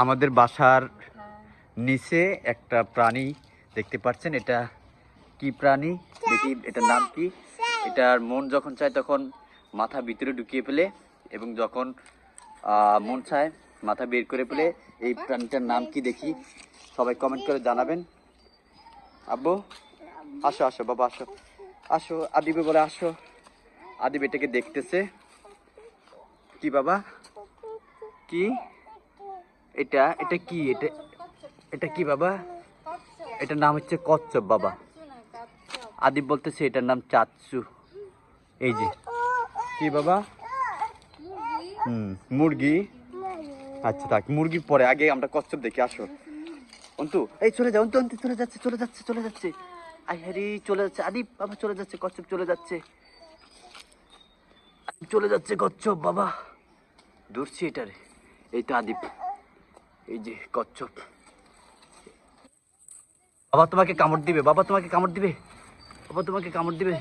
আমাদের বাসার নিচে একটা প্রাণী দেখতে পাচ্ছেন। এটা কি প্রাণী? দেখি, এটার নাম কি? এটার মন যখন চায় তখন মাথা ভিতরে ঢুকিয়ে ফেলে এবং যখন মন চায় মাথা বের করে ফেলে, এই প্রাণীটার নাম কি দেখি? সবাই কমেন্ট করে জানাবেন। আব্বু, আসো আসো, বাবা, আসো। আসো, আদিবে বলে আসো। আদিব এটাকে দেখতেছে। কি বাবা? কি? এটা এটা কি? এটা এটা কি বাবা? এটার নাম হচ্ছে কচ্ছপ বাবা। আদিব বলতেছে এটার নাম চাচ্ছু এই যে। কি বাবা? হুম, মুরগি। আচ্ছা থাক, মুরগির পরে আগে আমরা কচ্ছপ দেখি আসো। অন্তু, এই চলে যাও অন্তু অন্তু, চলে যাচ্ছে চলে যাচ্ছে চলে যাচ্ছে। আই হ্যারি চলে যাচ্ছে। আদিব, বাবা চলে যাচ্ছে, কচ্ছপ চলে যাচ্ছে। চলে যাচ্ছে কচ্ছপ বাবা। ধরছি এটারে এই তো আদিব। এই যে, কচ্ছপ। বাবা তোমাকে কামড় দিবে, বাবা তোমাকে কামড় দিবে, বাবা তোমাকে কামড় দিবে।